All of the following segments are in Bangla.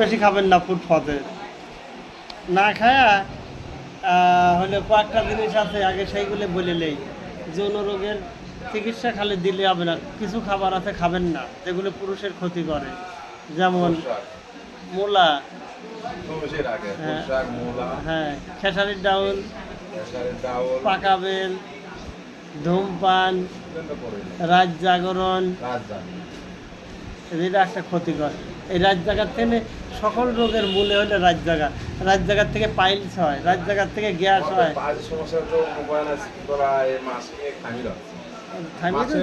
বেশি খাবেন না ফুড পথে না খায়া হলে কয়েকটা জিনিস আছে আগে সেইগুলো বলে নেই। যৌন রোগের চিকিৎসা খালি দিলে হবে না। কিছু খাবার আছে খাবেন না যেগুলো পুরুষের ক্ষতি করে। যেমন মূলা। হ্যাঁ। মূলা। হ্যাঁ খেসারির ডাউল। পাকা বেল। ধূমপান। করে। রাত জাগরণ। এটা একটা ক্ষতিকর। এই রাত জাগার থেকে সকল রোগের মূলে হলো রাত জাগা। রাত জাগার থেকে পাইলস হয় রাত জাগার থেকে গ্যাস হয়।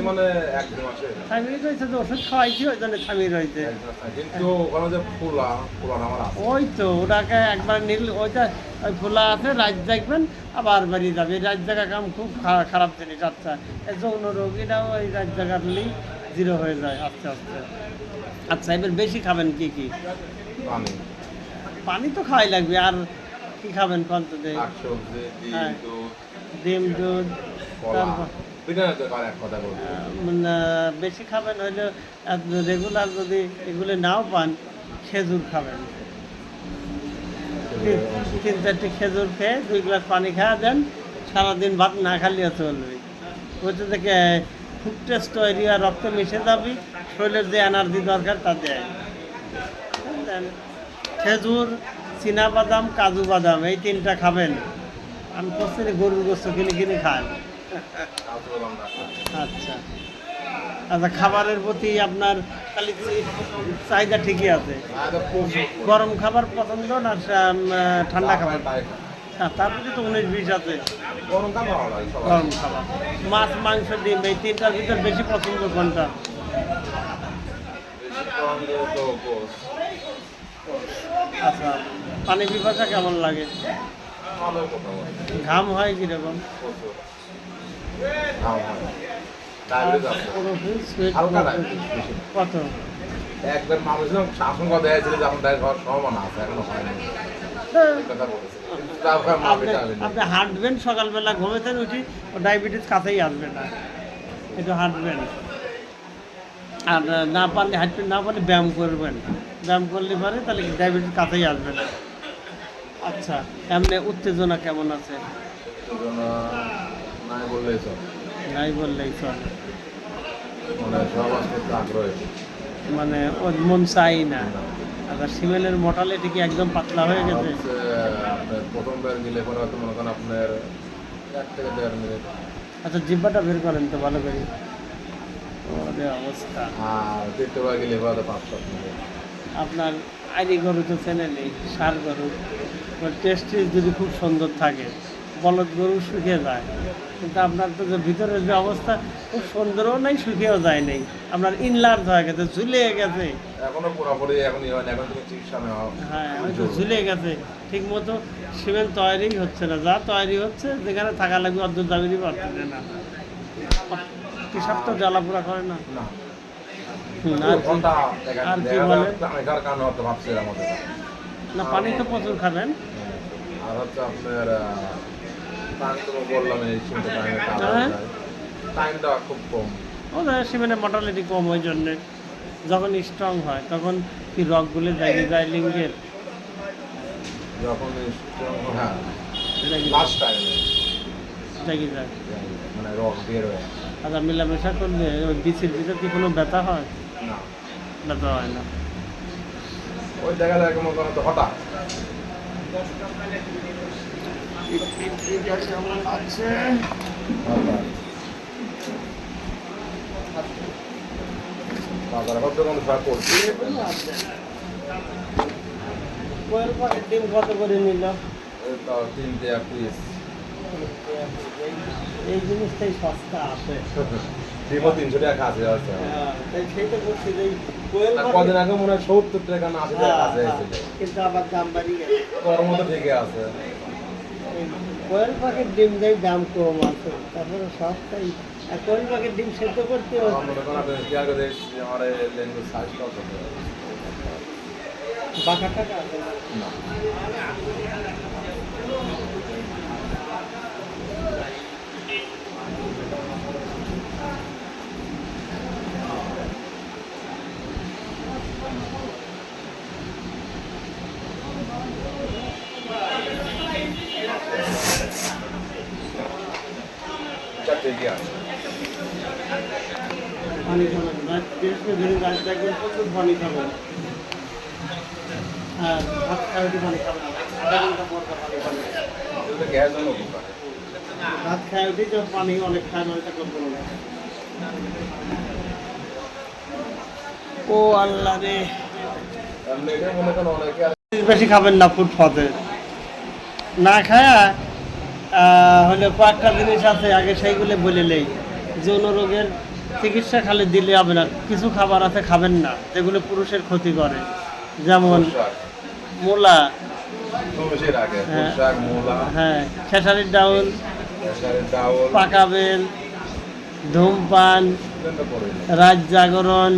মানে রয়েছে ওষুধ খাওয়াইছি ওই জন্য থামিয়ে রয়েছে এক মাস থাকে। কিন্তু ওখানে যে ফুলা ফুলা আমার আছে। ওই তো ওটাকে একবার নিল ওইটা ওই ফুলা আছে রাত আবার বেরিয়ে যাবে। রাত কাম খুব খারাপ জিনিস আচ্ছা। এই জন্য রোগীরাও ওই রাত জাগারলেই জিরো হয়ে যায় আস্তে আস্তে। আচ্ছা এবার বেশি খাবেন কি কি? পানি। পানি তো খাওয়াই লাগবে আর কি খাবেন কত ডিম হ্যাঁ। দুধ। ডিম দুধ বেশি খাবেন হইলে রেগুলার যদি এগুলো নাও পান খেজুর খাবেন। তিন- তিন চারটি খেজুর খেয়ে দুই গ্লাস পানি খাওয়া দেন সারাদিন ভাত না খালিও চলবে। ওইটা থেকে ফুড টেস্ট তৈরি আর রক্তে মিশে যাবে শরীরের যে এনার্জি দরকার তা দেয়। খেজুর বাদাম কাজু বাদাম এই তিনটা খাবেন। আমি প্রত্যেক গরুর গোস্ত কিনে কিনে খান। আচ্ছা। আচ্ছা খাবারের প্রতি আপনার খালি চাহিদা ঠিকই আছে? গরম খাবার পছন্দ না ঠান্ডা খাবার। হ্যাঁ, তার তো উনিশ বিশ আছে। গরম খাবার মাছ মাংস ডিম এই তিনটার ভিতর বেশি পছন্দ কোনটা। আচ্ছা পানি পিপাসা কেমন লাগে? কথা। ঘাম হয় কীরকম? হয়। কত? একবার মানুষ শাসন আশঙ্কা দেয়া ছিল যে আপনার হওয়ার সম্ভাবনা আছে এখনও হয়নি এই কথা বলেছে। তারপর আপনি হাঁটবেন সকালবেলা ঘুমেতেন উঠি ও ডায়াবেটিস কাছেই আসবে না। একটু হাঁটবেন। আর না পারলে হাঁটবেন না পারলে ব্যায়াম করবেন। ব্যায়াম করলে পারে তাহলে ডায়াবেটিস কাছেই আসবে না। আচ্ছা এমনি উত্তেজনা কেমন আছে? নাই বললেই চল। নাই বললেই চলে। মানে আগ্রহী। মানে ওর মন চাই না। আচ্ছা সিমেলের মোটালিটি কি একদম পাতলা হয়ে গেছে। আপনার প্রথমবার গেলে পরে হয়তো মনে করেন আপনার এক থেকে দেড় মিনিট। আচ্ছা জিব্বাটা বের করেন তো ভালো করে। অবস্থা। আর দ্বিতীয়বার গেলে হয়তো পাঁচ সাত মিনিট। আপনার আইনি গরু তো চেনে নেই সার গরু। টেস্টি যদি খুব সুন্দর থাকে। বলদ গরু শুকিয়ে যায়। কিন্তু আপনার তো যে ভিতরের যে অবস্থা খুব সুন্দরও নাই শুকিয়েও যায় নেই। আপনার ইনলার্জ হয়ে গেছে ঝুলে গেছে। এখনও পুরোপুরি এখন চিকিৎসা হ্যাঁ তো ঝুলে গেছে। ঠিক মতো সিমেন্ট তৈরি হচ্ছে না যা তৈরি হচ্ছে যেখানে থাকা লাগবে অর্ধ দাবিরই পারতেছে না। কৃষক তো জ্বালাপোড়া করে না? না। আর কি- বলে? না পানি তো প্রচুর খাবেন। আর হচ্ছে আপনার টাইম তো বললাম এই শুনতে হ্যাঁ। টাইমটা খুব কম। ও সিমেন্টের মর্টালিটি কম ওই জন্যে। যখন স্ট্রং হয় তখন কি রগগুলো জাগিয়ে যায় লিঙ্গের যখন হ্যাঁ লাস্ট টাইমে জাগিয়ে যায়? মানে রক বের হয়ে আচ্ছা মেলামেশা করলে ওই বিচির ভিতর কি কোনো ব্যথা হয়? না। ব্যথা হয় না। ওই দেখা যায় কোনো তো এই তো জিনিসটাই সস্তা আছে হ্যাঁ, তো কদিন আগে মনে হয় সত্তর টাকা না হ্যাঁ, হ্যাঁ, কিন্তু আবার দাম মতো ঠিকই আছে কোয়েল পাখির ডিম দেয় দাম কম আছে। তারপরে সস্তাই আর কোয়েল পাখির ডিম সেদ্ধ করতে হবে। বাঁকা টাকা? আছে না? না ঠিকই আছে পানি খাবেন ধরুন হ্যাঁ ভাত পানি অনেক খায় ও আল্লাহ বেশি খাবেন না ফুড ফতে না খায়া হলে কয়েকটা জিনিস আছে, আগে সেইগুলো বলে নেই। যৌন রোগের চিকিৎসা খালি দিলে হবে না কিছু খাবার আছে খাবেন না যেগুলো পুরুষের ক্ষতি করে। যেমন মূলা। হ্যাঁ। মূলা। হ্যাঁ খেসারির ডাউল। পাকা বেল। ধূমপান। রাত জাগরণ।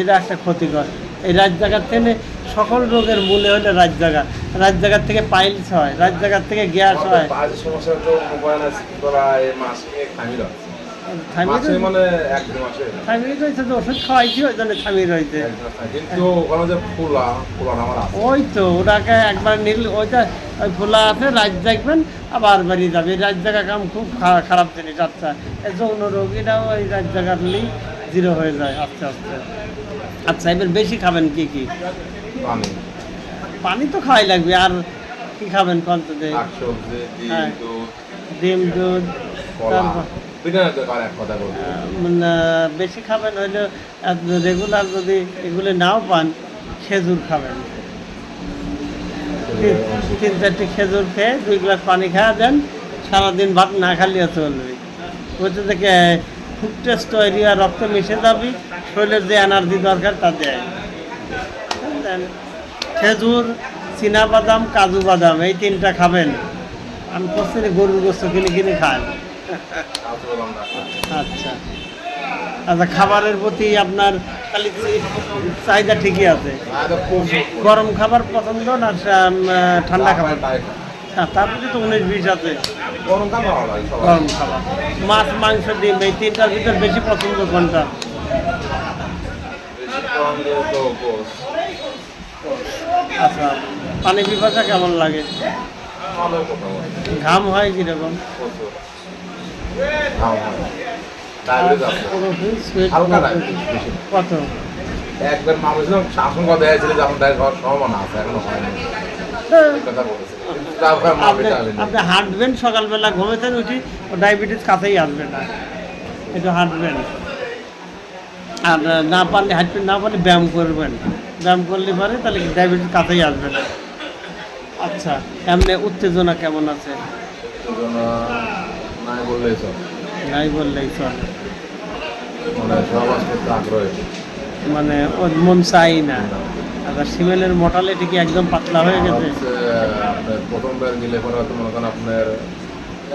এটা একটা ক্ষতিকর। এই রাত জাগার থেকে সকল রোগের মূলে হলে রাত জাগা। রাত জাগার থেকে পাইলস হয় রাত জাগার থেকে গ্যাস হয়। মানে এক দু মাসে। থামিয়ে রয়েছে তো ওষুধ খাওয়াইছি ওই জন্য থামিয়ে রয়েছে। এক মাস। থাকে। কিন্তু ওখানে যে ফুলা ফুলান আমার ওই তো ওটাকে একবার নিল ওইটা ওই রাত জাগবেন আবার বেরিয়ে যাবে। রাত জাগা কাম খুব খারাপ জিনিস আচ্ছা। যৌন রোগীরাও ওই রাত জাগারলেই জিরো হয়ে যায় আস্তে আস্তে। আচ্ছা এবার বেশি খাবেন কি কি? পানি। পানি তো খাওয়াই লাগবে আর কি খাবেন কন্তদে ডিম হ্যাঁ। দুধ। ডিম দুধ তারপর বেশি খাবেন, হইলে রেগুলার যদি এগুলো নাও পান, খেজুর খাবেন তিন- চারটি খেজুর খেয়ে দুই গ্লাস পানি খাওয়া দেন, সারাদিন ভাত না খালিও চলবে ওইটা থেকে ফুড টেস্ট তৈরি আর রক্ত মিশে যাবে, শরীরের যে এনার্জি দরকার তা দেয়? খেজুর বাদাম কাজু বাদাম, এই তিনটা খাবেন আমি প্রতিদিন গরুর গোস্ত কিনে কিনে খাই। আচ্ছা। আচ্ছা খাবারের প্রতি আপনার খালি চাহিদা ঠিকই আছে? গরম খাবার পছন্দ না ঠান্ডা খাবার? তাই তার প্রতি তো উনিশ, বিশ আছে। গরম খাবার। মাছ, মাংস, ডিম, এই তিনটার ভিতর বেশি পছন্দ কোনটা? আচ্ছা পানি পিপাসা কেমন লাগে? ঘাম হয় কীরকম? আপনি হাঁটবেন সকালবেলা ঘুমেতেন উঠি ডায়াবেটিস কাছেই আসবে না। একটু হাঁটবেন। আর না পারলে হাঁটবেন, না পারলে ব্যায়াম করবেন। ব্যায়াম করলে পরে, তাহলে ডায়াবেটিস কাছেই আসবে না। আচ্ছা এমনি উত্তেজনা কেমন আছে? নাই বললেই চল। নাই বললেই চলে। মানে সহবাস করতে আগ্রহী। মানে ওর মন চাই না। আচ্ছা সিমেলের মোটালিটি কি একদম পাতলা হয়ে গেছে? প্রথমবার গেলে পরে হয়তো মনে করেন আপনার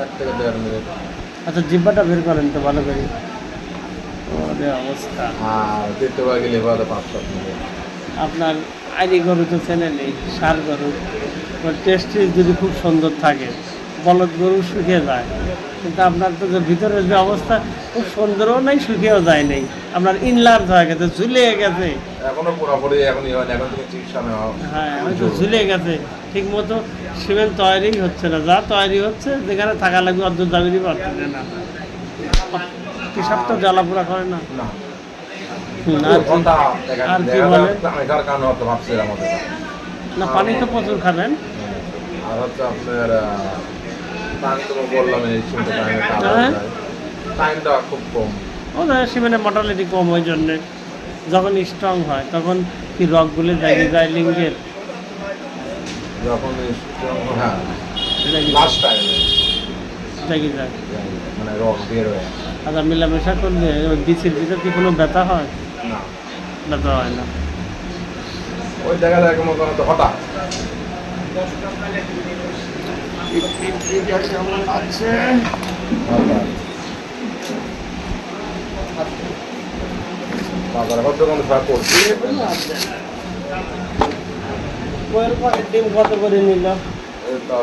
এক থেকে দেড় মিনিট। আচ্ছা জিব্বাটা বের করেন তো ভালো করে। ওরে অবস্থা। আর দ্বিতীয়বার গেলে হয়তো পাঁচ সাত মিনিট। আপনার আইনি গরু তো চেনে নেই সার গরু। টেস্টি যদি খুব সুন্দর থাকে বলদ গরু শুকিয়ে যায়। কিন্তু আপনার তো যে ভিতরের যে অবস্থা খুব সুন্দরও নাই শুকিয়েও যায় নেই। আপনার ইনলার্জ হয়ে গেছে ঝুলে গেছে। এখনও পুরোপুরি এখনই এখন তুমি চিকিৎসা নেওয়া হ্যাঁ হয়তো ঝুলে গেছে। ঠিক মতো সিমেন্ট তৈরি হচ্ছে না যা তৈরি হচ্ছে যেখানে থাকা লাগবে অর্ধ দাবিরই পারতেছে না। পেশাব তো জ্বালাপোড়া করে না। আর কি- বলে? না পানি তো প্রচুর খাবেন। আর হচ্ছে আপনার ওদের সিমেন্টের মর্টালিটি কম ওই জন্যে। যখন স্ট্রং হয় তখন কি রগগুলো জায়গায় যায় লিঙ্গের? যখন strong হয়, হ্যাঁ লাস্ট টাইমে জায়গায় যায়? মানে রক বের হয়ে আচ্ছা মেলামেশা করলে ওই বিচির ভিতর কি কোনো ব্যথা হয়? না। ব্যথা হয় না। ওই দেখা যায় কোনো কোনো তো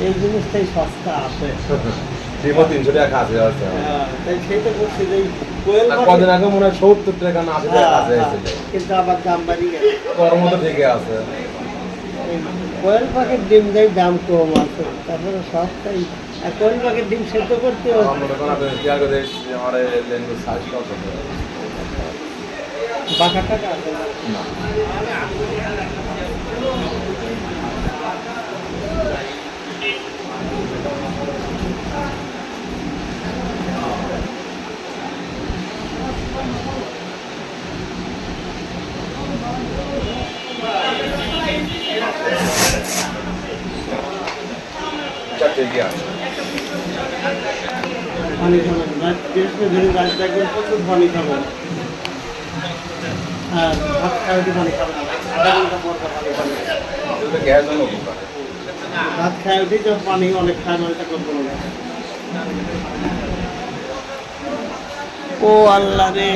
এই তো জিনিসটাই সস্তা আছে তিনশো টাকা আছে হ্যাঁ, তাই যে কদিন আগে মনে হয় সত্তর টাকা না হ্যাঁ, হ্যাঁ, কিন্তু আবার দাম বাড়িয়ে গেছে তোর মতো ঠিকই আছে কোয়েল পাখির ডিম দেয় দাম কম আছে। তারপরে সবটাই আর কোয়েল পাখির ডিম সেদ্ধ করতে আমার টাকা করেন আপনি শেয়ার করে দেখছি আমার লেনগুলো সাইজ কত বাঁকা টাকা আছে না চারটে দিয়ে আছে পানি খাবেন রাত বিশেষ করে রাত দেখবেন প্রচুর পানি খাবেন হ্যাঁ ভাত পানি খাবেন আধা ঘণ্টা পর পর পানি খাবেন ভাত অনেক খায় করব না। ও আল্লাহ রে।